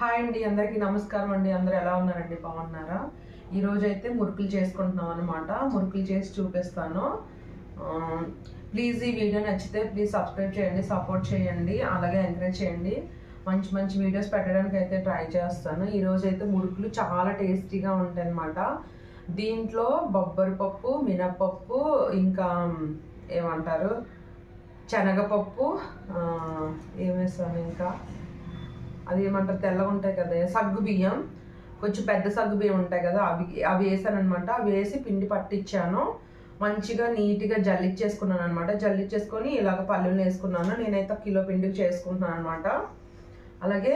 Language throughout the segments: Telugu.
హాయ్ అండి అందరికీ నమస్కారం అండి. అందరు ఎలా ఉన్నారండి? బాగున్నారా? ఈరోజు అయితే మురుకులు చేసుకుంటున్నాం అనమాట మురుకులు చేసి చూపిస్తాను. ప్లీజ్ ఈ వీడియో నచ్చితే ప్లీజ్ సబ్స్క్రైబ్ చేయండి సపోర్ట్ చేయండి అలాగే ఎంకరేజ్ చేయండి. మంచి మంచి వీడియోస్ పెట్టడానికి అయితే ట్రై చేస్తాను. ఈరోజు అయితే మురుకులు చాలా టేస్టీగా ఉంటాయన్నమాట దీంట్లో బొబ్బరి పప్పు మినపప్పు ఇంకా ఏమంటారు? శనగపప్పు ఏమేస్తాను ఇంకా? అది ఏమంటారు తెల్లగా ఉంటాయి కదా. సగ్గు బియ్యం కొంచెం పెద్ద సగ్గు బియ్యం ఉంటాయి కదా అవి అవి వేసాను అనమాట అవి వేసి పిండి పట్టించాను మంచిగా నీట్గా జల్లిచ్చేసుకున్నాను అనమాట జల్లిచ్చేసుకొని ఇలాగ పల్లెలు వేసుకున్నాను. నేనైతే కిలో పిండికి చేసుకుంటున్నాను అనమాట అలాగే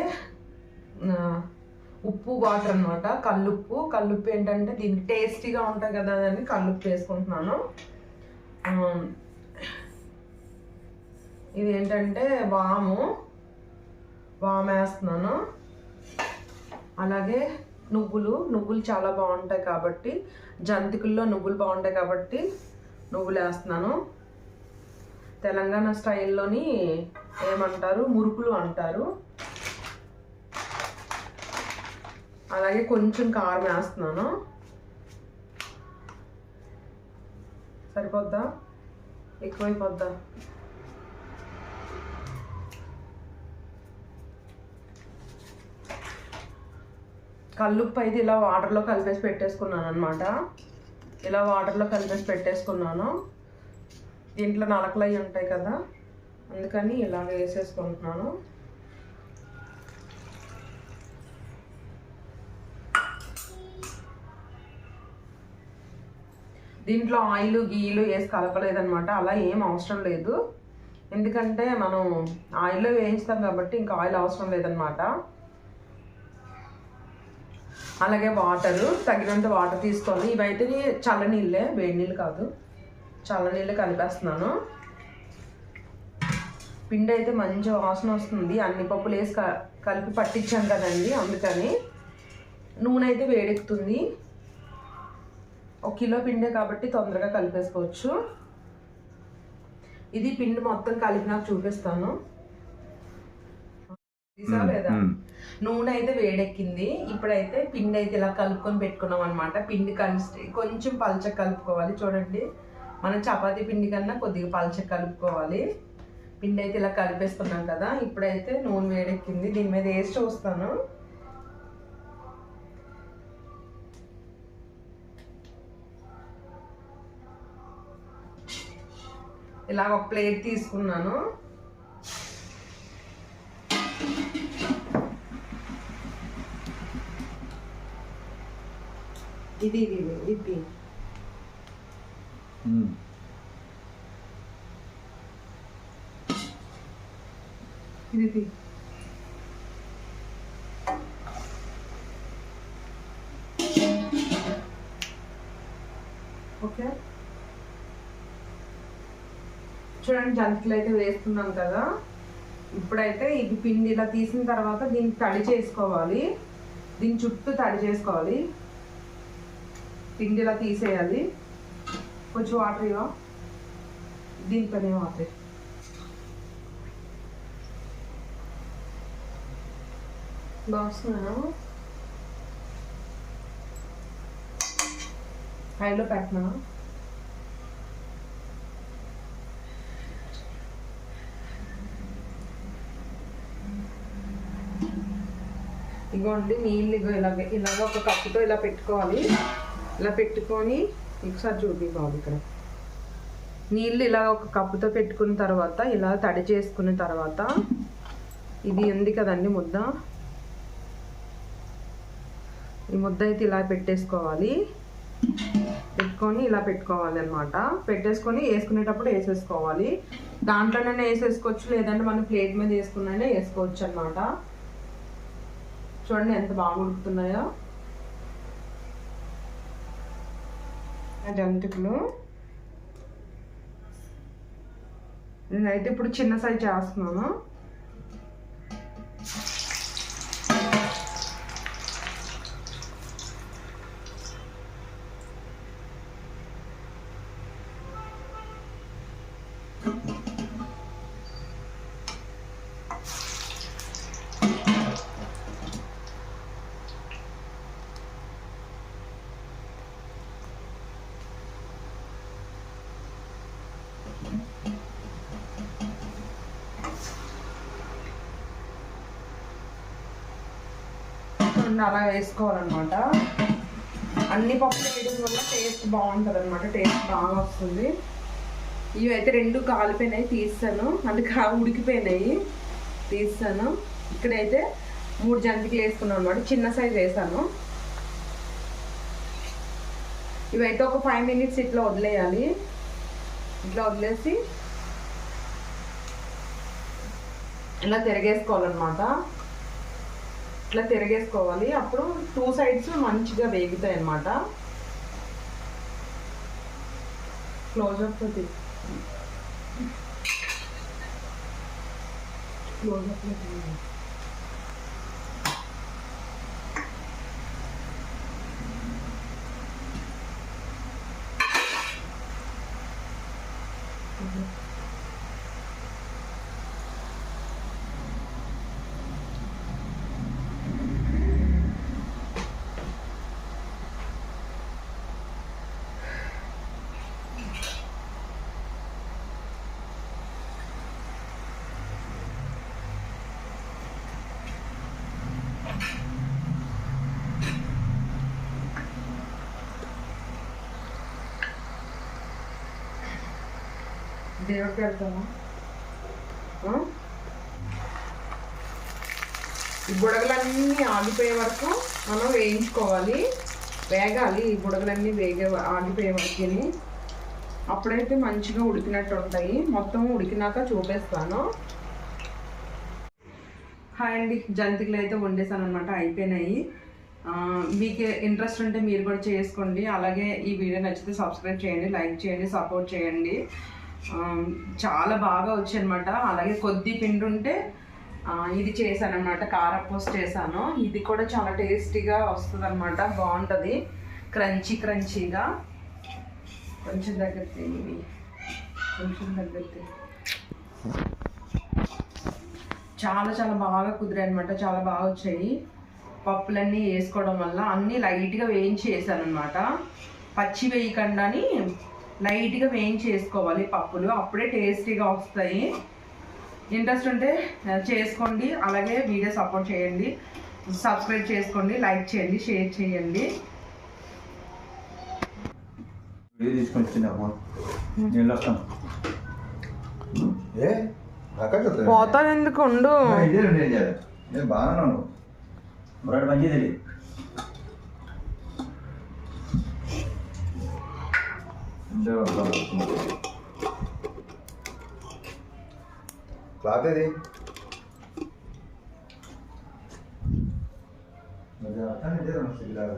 ఉప్పు వాటర్ అనమాట కల్లుప్పు. కల్లుప్పు ఏంటంటే దీనికి టేస్టీగా ఉంటాయి కదా అని కల్లుప్పు వేసుకుంటున్నాను. ఇది ఏంటంటే వాము. వాము వేస్తున్నాను అలాగే నువ్వులు నువ్వులు చాలా బాగుంటాయి కాబట్టి జంతికల్లో నువ్వులు బాగుంటాయి కాబట్టి నువ్వులు వేస్తున్నాను. తెలంగాణ స్టైల్లోని ఏమంటారు? మురుకులు అంటారు. అలాగే కొంచెం కారం వేస్తున్నాను. సరిపోద్దా? ఎక్కువైపోద్దా? కల్లుప్పు అయితే ఇలా వాటర్లో కలిపేసి పెట్టేసుకున్నాను అనమాట ఇలా వాటర్లో కలిపేసి పెట్టేసుకున్నాను. దీంట్లో నలకలు అవి ఉంటాయి కదా అందుకని ఇలాగ వేసేసుకుంటున్నాను. దీంట్లో ఆయిల్ గీలు వేసి కలపలేదనమాట అలా ఏం అవసరం లేదు. ఎందుకంటే మనం ఆయిల్లో వేయిస్తాం కాబట్టి ఇంకా ఆయిల్ అవసరం లేదనమాట అలాగే వాటర్ తగినంత వాటర్ తీసుకోవాలి ఇవైతే చల్లనీళ్ళే వేడి నీళ్ళు కాదు. చల్లనీళ్ళు కలిపేస్తున్నాను. పిండి అయితే మంచి వాసన వస్తుంది. అన్ని పప్పులు వేసి క- కలిపి పట్టించాను కదండి అందుకని. నూనె అయితే వేడెక్కుతుంది. ఒక కిలో పిండే కాబట్టి తొందరగా కలిపేసుకోవచ్చు. ఇది పిండి మొత్తం కలిపి నాకు చూపిస్తాను. నూనె అయితే వేడెక్కింది. ఇప్పుడైతే పిండి అయితే ఇలా కలుపుకొని పెట్టుకున్నాం అనమాట పిండి కలిసి కొంచెం పల్చ కలుపుకోవాలి చూడండి. మనం చపాతీ పిండి కన్నా కొద్దిగా పల్చ కలుపుకోవాలి. పిండి అయితే ఇలా కలిపేసుకున్నాం కదా. ఇప్పుడైతే నూనె వేడెక్కింది. దీని మీద వేసి చూస్తాను. ఇలా ఒక ప్లేట్ తీసుకున్నాను. ఇది ఇది ఇది ఓకే. చూడండి జంతికలు అయితే వేస్తున్నాం కదా. ఇప్పుడైతే ఇది పిండి ఇలా తీసిన తర్వాత దీన్ని తడి చేసుకోవాలి. దీని చుట్టూ తడి చేసుకోవాలి. పిండి ఇలా తీసేయాలి. కొంచెం వాటర్ ఇవ్వ. దీనిపైన వాటర్. బాగుస్తున్నాను హైలో పెట్టినా? ఇగోండి నీళ్ళు ఇగో ఇలాగ ఇలాగ ఒక కప్పుతో ఇలా పెట్టుకోవాలి. ఇలా పెట్టుకొని ఒకసారి చూపి బాబు ఇక్కడ. నీళ్ళు ఇలా ఒక కప్పుతో పెట్టుకున్న తర్వాత ఇలా తడి చేసుకున్న తర్వాత ఇది ఉంది కదండి ముద్ద. ఈ ముద్ద అయితే ఇలా పెట్టేసుకోవాలి. పెట్టుకొని ఇలా పెట్టుకోవాలి అనమాట పెట్టేసుకొని వేసుకునేటప్పుడు వేసేసుకోవాలి. దాంట్లోనే వేసేసుకోవచ్చు లేదంటే మనం ప్లేట్ మీద వేసుకున్ననే వేసుకోవచ్చు అనమాట చూడండి ఎంత బాగా ఉడుకుతున్నాయో. జంతికలు నేనైతే ఇప్పుడు చిన్న సైజ్ చేస్తున్నాను. నుండి అలా వేసుకోవాలన్నమాట. అన్ని పప్పులు వేయడం వల్ల టేస్ట్ బాగుంటుంది అనమాట టేస్ట్ బాగా వస్తుంది. ఇవి అయితే రెండు కాలిపోయినాయి తీస్తాను. అంటే కా ఉడికిపోయినాయి తీస్తాను. ఇక్కడైతే మూడు జంతికలు వేసుకున్నాను అనమాట చిన్న సైజ్ వేసాను. ఇవైతే ఒక ఫైవ్ మినిట్స్ ఇట్లా వదిలేయాలి. ఇట్లా వదిలేసి ఇలా తిరగేసుకోవాలన్నమాట. అట్లా తిరగేసుకోవాలి. అప్పుడు టూ సైడ్స్ మంచిగా వేగుతాయి అన్నమాట. క్లోజప్ క్లోజప్ దేవుడికి వెళ్తామా ఈ బుడగలన్నీ ఆగిపోయే వరకు. మనం వేయించుకోవాలి వేగాలి ఈ బుడగలన్నీ వేగే ఆగిపోయే వరకు అప్పుడైతే మంచిగా ఉడికినట్టు ఉంటాయి. మొత్తం ఉడికినాక చూపిస్తాను. హాయ్ అండి. జంతికలు అయితే వండేసాను అనమాట అయిపోయినాయి మీకు ఇంట్రెస్ట్ ఉంటే మీరు కూడా చేసుకోండి. అలాగే ఈ వీడియో నచ్చితే సబ్స్క్రైబ్ చేయండి లైక్ చేయండి సపోర్ట్ చేయండి. చాలా బాగా వచ్చాయి అనమాట అలాగే కొద్ది పిండి ఉంటే ఇది చేశాను అనమాట కారపూస చేశాను. ఇది కూడా చాలా టేస్టీగా వస్తుంది అనమాట బాగుంటుంది. క్రంచీ క్రంచీగా. కొంచెం దగ్గర తిని కొంచెం దగ్గర తిని. చాలా చాలా బాగా కుదిరాయి అనమాట చాలా బాగా వచ్చాయి. పప్పులన్నీ వేసుకోవడం వల్ల అన్నీ లైట్గా వేయించి వేసాను అనమాట పచ్చి వేయకుండా లైట్గా వేయించి వేసుకోవాలి పప్పులు. అప్పుడే టేస్టీగా వస్తాయి. ఇంట్రెస్ట్ ఉంటే చేసుకోండి. అలాగే వీడియో సపోర్ట్ చేయండి. సబ్స్క్రైబ్ చేసుకోండి. లైక్ చేయండి. షేర్ చేయండి. పోతాను ఎందుకు ఉండు? ఇదే నేను చేయాలి నేను బాగానే ఉన్నాను మరొకటి మంచిది ఇది. ఇంతే వస్తాను. క్లాత్ ఏది మరి అర్థం ఇదే నమస్తే ఇలాగా